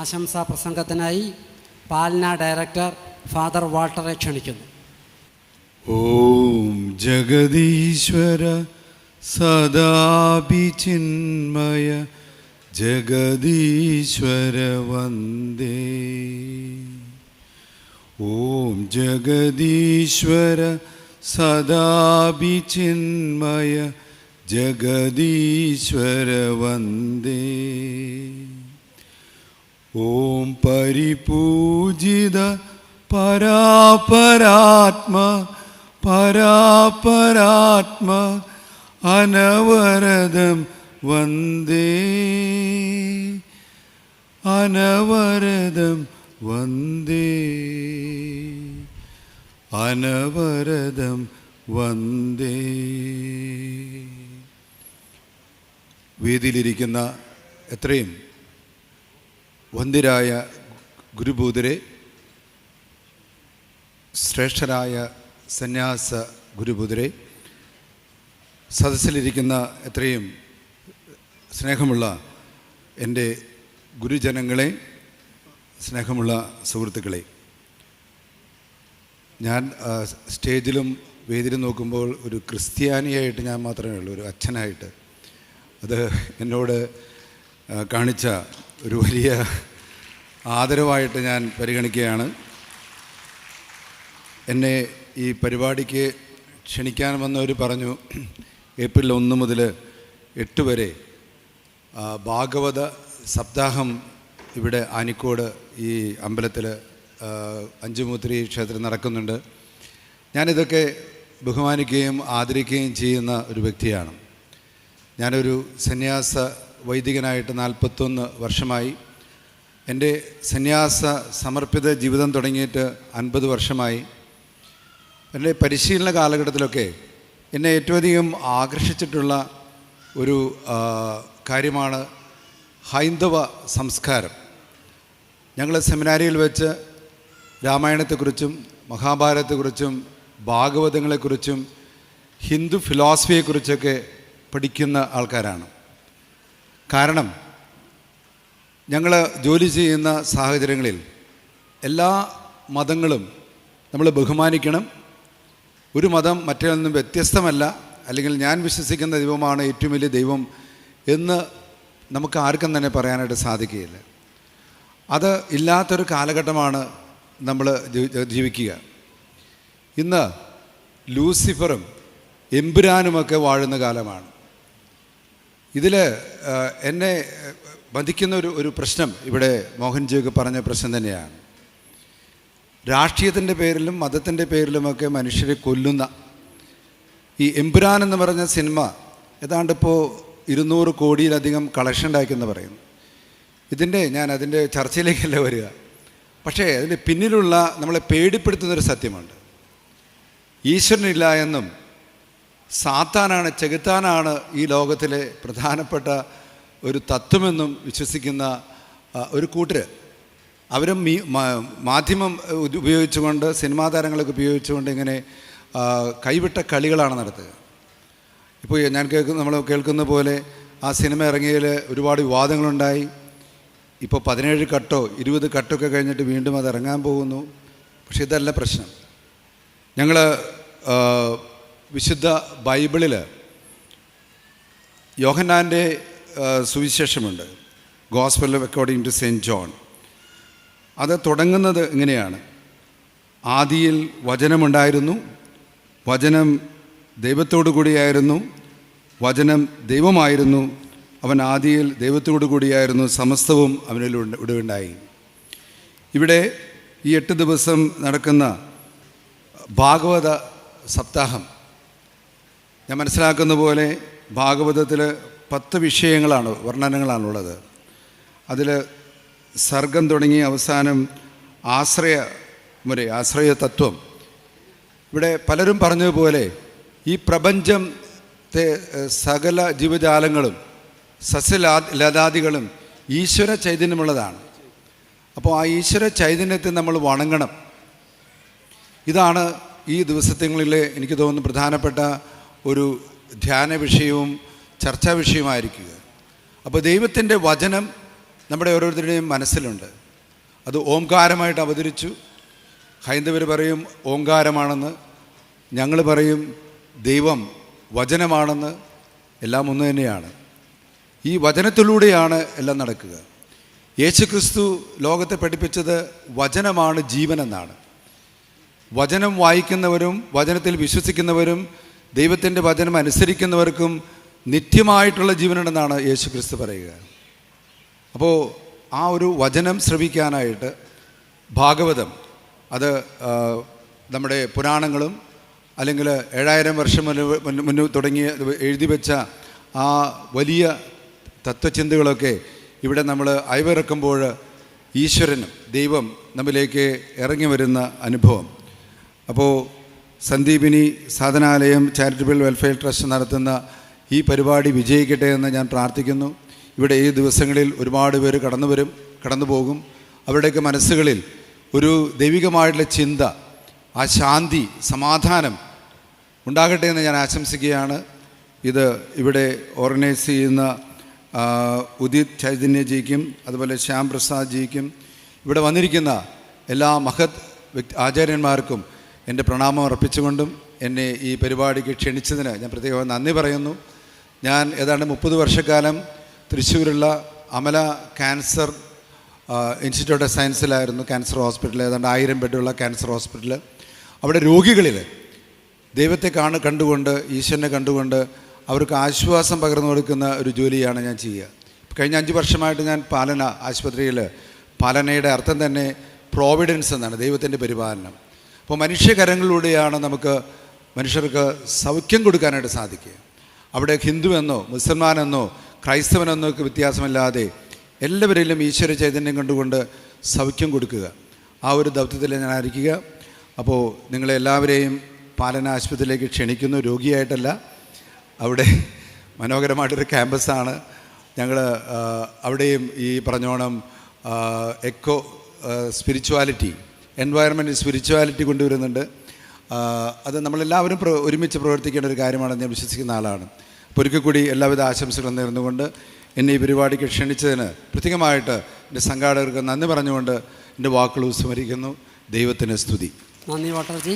ആശംസാ പ്രസംഗത്തിനായി പാൽന director father വാൾട്ടറെ ക്ഷണിക്കുന്നു. ഓം ജഗദീശ്വര സദാഭിചിന്മയ ജഗദീശ്വര വന്ദേ. ഓം ജഗദീശ്വര സദാഭിചിന്മയ ജഗദീശ്വര വന്ദേ. ഓം പരിപൂജിത പരാപരാത്മ പരാപരാത്മ അനവരതം വന്ദേ. അനവരതം വന്ദേ. അനവരതം വന്ദേ. വേദിയിലിരിക്കുന്ന എത്രയും വന്ദിരായ ഗുരുഭൂതരെ ശ്രേഷ്ഠരായ സന്യാസ ഗുരുഭൂതരെ സദസ്സിലിരിക്കുന്ന എത്രയും സ്നേഹമുള്ള എന്റെ ഗുരുജനങ്ങളെ സ്നേഹമുള്ള സുഹൃത്തുക്കളെ ഞാൻ സ്റ്റേജിലും വേദിയിലും നോക്കുമ്പോൾ ഒരു ക്രിസ്ത്യാനിയായിട്ട് ഞാൻ മാത്രമേ ഉള്ളൂ ഒരു അച്ഛനായിട്ട്. അത് എന്നോട് കാണിച്ച ഒരു വലിയ ആദരവായിട്ട് ഞാൻ പരിഗണിക്കുകയാണ്. എന്നെ ഈ പരിപാടിക്ക് ക്ഷണിക്കാൻ വന്നവർ പറഞ്ഞു ഏപ്രിൽ ഒന്ന് മുതൽ എട്ട് വരെ ഭാഗവത സപ്താഹം ഇവിടെ ആനിക്കോട് ഈ അമ്പലത്തിൽ അഞ്ചുമൂത്രി ക്ഷേത്രം നടക്കുന്നുണ്ട്. ഞാനിതൊക്കെ ബഹുമാനിക്കുകയും ആദരിക്കുകയും ചെയ്യുന്ന ഒരു വ്യക്തിയാണ്. ഞാനൊരു സന്യാസ വൈദികനായിട്ട് നാൽപ്പത്തൊന്ന് വർഷമായി. എന്റെ സന്യാസ സമർപ്പിത ജീവിതം തുടങ്ങിയിട്ട് അൻപത് വർഷമായി. എന്റെ പരിശീലന കാലഘട്ടത്തിലൊക്കെ എന്നെ ഏറ്റവും അധികം ആകർഷിച്ചിട്ടുള്ള ഒരു കാര്യമാണ് ഹൈന്ദവ സംസ്കാരം. ഞങ്ങൾ സെമിനാരിയിൽ വെച്ച് രാമായണത്തെക്കുറിച്ചും മഹാഭാരതത്തെക്കുറിച്ചും ഭാഗവതങ്ങളെക്കുറിച്ചും ഹിന്ദു ഫിലോസഫിയെക്കുറിച്ചൊക്കെ പഠിക്കുന്ന ആൾക്കാരാണ്. കാരണം ഞങ്ങൾ ജോലി ചെയ്യുന്ന സാഹചര്യങ്ങളിൽ എല്ലാ മതങ്ങളും നമ്മൾ ബഹുമാനിക്കണം. ഒരു മതം മറ്റേ നിന്നും വ്യത്യസ്തമല്ല. അല്ലെങ്കിൽ ഞാൻ വിശ്വസിക്കുന്ന ദൈവമാണ് ഏറ്റവും വലിയ ദൈവം എന്ന് നമുക്ക് ആർക്കും തന്നെ പറയാനായിട്ട് സാധിക്കുകയില്ല. അത് ഇല്ലാത്തൊരു കാലഘട്ടമാണ് നമ്മൾ ജീവിക്കുക. ഇന്ന് ലൂസിഫറും എമ്പുരാനുമൊക്കെ വാഴുന്ന കാലമാണ്. ഇതിൽ എന്നെ വധിക്കുന്ന ഒരു ഒരു പ്രശ്നം ഇവിടെ മോഹൻജിയൊക്കെ പറഞ്ഞ പ്രശ്നം തന്നെയാണ്. രാഷ്ട്രീയത്തിന്റെ പേരിലും മതത്തിന്റെ പേരിലുമൊക്കെ മനുഷ്യരെ കൊല്ലുന്ന ഈ എമ്പുരാൻ എന്ന് പറഞ്ഞ സിനിമ ഏതാണ്ട് ഇപ്പോൾ ഇരുന്നൂറ് കോടിയിലധികം കളക്ഷൻ ഉണ്ടാക്കിയെന്ന് പറയുന്നു. ഇതിന്റെ ഞാൻ അതിന്റെ ചർച്ചയിലേക്കല്ല വരിക. പക്ഷേ അതിന്റെ പിന്നിലുള്ള നമ്മളെ പേടിപ്പെടുത്തുന്നൊരു സത്യമുണ്ട്. ഈശ്വരനില്ല എന്നും സാത്താനാണ് ചെകുത്താനാണ് ഈ ലോകത്തിലെ പ്രധാനപ്പെട്ട ഒരു തത്വമെന്നും വിശ്വസിക്കുന്ന ഒരു കൂട്ടർ അവരും മീ മാധ്യമം ഉപയോഗിച്ചുകൊണ്ട് സിനിമാ താരങ്ങളൊക്കെ ഉപയോഗിച്ചുകൊണ്ട് ഇങ്ങനെ കൈവിട്ട കളികളാണ് നടത്തുക ഇപ്പോൾ ഞാൻ കേൾക്കുന്ന നമ്മൾ കേൾക്കുന്ന പോലെ ആ സിനിമ ഇറങ്ങിയതിൽ ഒരുപാട് വിവാദങ്ങളുണ്ടായി. ഇപ്പോൾ പതിനേഴ് കട്ടോ ഇരുപത് കട്ടൊക്കെ കഴിഞ്ഞിട്ട് വീണ്ടും അത് ഇറങ്ങാൻ പോകുന്നു. പക്ഷേ ഇതല്ല പ്രശ്നം. ഞങ്ങൾ വിശുദ്ധ ബൈബിളിൽ യോഹന്നാന്റെ സുവിശേഷമുണ്ട്. Gospel according to saint John. അത് തുടങ്ങുന്നത് ഇങ്ങനെയാണ്. ആദിയിൽ വചനമുണ്ടായിരുന്നു. വചനം ദൈവത്തോടു കൂടിയായിരുന്നു. വചനം ദൈവമായിരുന്നു. അവൻ ആദിയിൽ ദൈവത്തോടു കൂടിയായിരുന്നു. സമസ്തവും അവനിൽ ഇടവുണ്ടായി ഇവിടെ ഈ എട്ട് ദിവസം നടക്കുന്ന ഭാഗവത സപ്താഹം ഞാൻ മനസ്സിലാക്കുന്ന പോലെ ഭാഗവതത്തിൽ പത്ത് വിഷയങ്ങളാണ് വർണനങ്ങളാണുള്ളത്. അതിൽ സർഗം തുടങ്ങി അവസാനം ആശ്രയ മുരെ ആശ്രയ തത്വം. ഇവിടെ പലരും പറഞ്ഞതുപോലെ ഈ പ്രപഞ്ചത്തെ സകല ജീവജാലങ്ങളും സസ്യലാ ലതാദികളും ഈശ്വര ചൈതന്യമുള്ളതാണ്. അപ്പോൾ ആ ഈശ്വര ചൈതന്യത്തെ നമ്മൾ വണങ്ങണം. ഇതാണ് ഈ ദിവസത്തിങ്ങളിലെ എനിക്ക് തോന്നുന്നു പ്രധാനപ്പെട്ട ഒരു ധ്യാന വിഷയവും ചർച്ചാ വിഷയമായിരിക്കുക അപ്പോൾ ദൈവത്തിന്റെ വചനം നമ്മുടെ ഓരോരുത്തരുടെയും മനസ്സിലുണ്ട്. അത് ഓംകാരമായിട്ട് അവതരിച്ചു. ഹൈന്ദവർ പറയും ഓംകാരമാണെന്ന്. ഞങ്ങൾ പറയും ദൈവം വചനമാണെന്ന്. എല്ലാം ഒന്ന് തന്നെയാണ്. ഈ വചനത്തിലൂടെയാണ് എല്ലാം നടക്കുക. യേശുക്രിസ്തു ലോകത്തെ പഠിപ്പിച്ചത് വചനമാണ് ജീവനെന്നാണ്. വചനം വായിക്കുന്നവരും വചനത്തിൽ വിശ്വസിക്കുന്നവരും ദൈവത്തിന്റെ വചനം അനുസരിക്കുന്നവർക്കും നിത്യമായിട്ടുള്ള ജീവനുണ്ടെന്നാണ് യേശു ക്രിസ്തു പറയുക. അപ്പോൾ ആ ഒരു വചനം ശ്രവിക്കാനായിട്ട് ഭാഗവതം അത് നമ്മുടെ പുരാണങ്ങളും അല്ലെങ്കിൽ ഏഴായിരം വർഷം മുന്നേ മുന്നേ തുടങ്ങിയ എഴുതി വെച്ച ആ വലിയ തത്വചിന്തകളൊക്കെ ഇവിടെ നമ്മൾ അയവിറക്കുമ്പോൾ ഈശ്വരനും ദൈവം നമ്മിലേക്ക് ഇറങ്ങി വരുന്ന അനുഭവം. അപ്പോൾ Sandeepani Sadhanalayam charitable welfare trust നടത്തുന്ന ഈ പരിപാടി വിജയിക്കട്ടെ എന്ന് ഞാൻ പ്രാർത്ഥിക്കുന്നു. ഇവിടെ ഈ ദിവസങ്ങളിൽ ഒരുപാട് പേര് കടന്നു വരും കടന്നു പോകും. അവരുടെയൊക്കെ മനസ്സുകളിൽ ഒരു ദൈവികമായിട്ടുള്ള ചിന്ത ആ ശാന്തി സമാധാനം ഉണ്ടാകട്ടെ എന്ന് ഞാൻ ആശംസിക്കുകയാണ്. ഇത് ഇവിടെ ഓർഗനൈസ് ചെയ്യുന്ന ഉദിത് ചൈതന്യജിക്കും അതുപോലെ ശ്യാം പ്രസാദ് ജിക്കും ഇവിടെ വന്നിരിക്കുന്ന എല്ലാ മഹത് വ്യക്തി ആചാര്യന്മാർക്കും എന്റെ പ്രണാമം അർപ്പിച്ചുകൊണ്ടും എന്നെ ഈ പരിപാടിക്ക് ക്ഷണിച്ചതിന് ഞാൻ പ്രത്യേകം നന്ദി പറയുന്നു. ഞാൻ ഏതാണ്ട് മുപ്പത് വർഷക്കാലം തൃശ്ശൂരുള്ള അമല ക്യാൻസർ ഇൻസ്റ്റിറ്റ്യൂട്ട് ഓഫ് സയൻസിലായിരുന്നു ക്യാൻസർ ഹോസ്പിറ്റൽ ഏതാണ്ട് ആയിരം ബെഡുള്ള ക്യാൻസർ ഹോസ്പിറ്റൽ. അവിടെ രോഗികളിൽ ദൈവത്തെ കാണു കണ്ടുകൊണ്ട് ഈശ്വരനെ കണ്ടുകൊണ്ട് അവർക്ക് ആശ്വാസം പകർന്നു കൊടുക്കുന്ന ഒരു ജോലിയാണ് ഞാൻ ചെയ്യുക. കഴിഞ്ഞ അഞ്ച് വർഷമായിട്ട് ഞാൻ പാലന ആശുപത്രിയിൽ പാലനയുടെ അർത്ഥം തന്നെ പ്രോവിഡൻസ് എന്നാണ് ദൈവത്തിന്റെ പരിപാലനം. അപ്പോൾ മനുഷ്യകരങ്ങളിലൂടെയാണ് നമുക്ക് മനുഷ്യർക്ക് സൗഖ്യം കൊടുക്കാനായിട്ട് സാധിക്കുക. അവിടെ ഹിന്ദുവെന്നോ മുസൽമാനെന്നോ ക്രൈസ്തവനെന്നോ ഒക്കെ വ്യത്യാസമില്ലാതെ എല്ലാവരിലും ഈശ്വര ചൈതന്യം കണ്ടുകൊണ്ട് സൗഖ്യം കൊടുക്കുക. ആ ഒരു ദൗത്യത്തിൽ ഞാൻ ആയിരിക്കുക അപ്പോൾ നിങ്ങളെല്ലാവരെയും പാലന ആശുപത്രിയിലേക്ക് ക്ഷണിക്കുന്നു. രോഗിയായിട്ടല്ല. അവിടെ മനോഹരമായിട്ടൊരു ക്യാമ്പസാണ്. ഞങ്ങൾ അവിടെയും ഈ പറഞ്ഞോണം എക്കോ സ്പിരിച്വാലിറ്റി എൻവയറമെന്റ് സ്പിരിച്വാലിറ്റി കൊണ്ടുവരുന്നുണ്ട്. അത് നമ്മളെല്ലാവരും ഒരുമിച്ച് പ്രവർത്തിക്കേണ്ട ഒരു കാര്യമാണെന്ന് ഞാൻ വിശ്വസിക്കുന്ന ആളാണ്. അപ്പോൾ ഒരിക്കൽ കൂടി എല്ലാവിധ ആശംസകളും നേർന്നുകൊണ്ട് എന്നെ ഈ പരിപാടിക്ക് ക്ഷണിച്ചതിന് പ്രത്യേകമായിട്ട് എന്റെ സംഘാടകർക്ക് നന്ദി പറഞ്ഞുകൊണ്ട് എന്റെ വാക്കുകൾ സ്മരിക്കുന്നു. ദൈവത്തിന് സ്തുതി. നന്ദി വാട്ടർജി.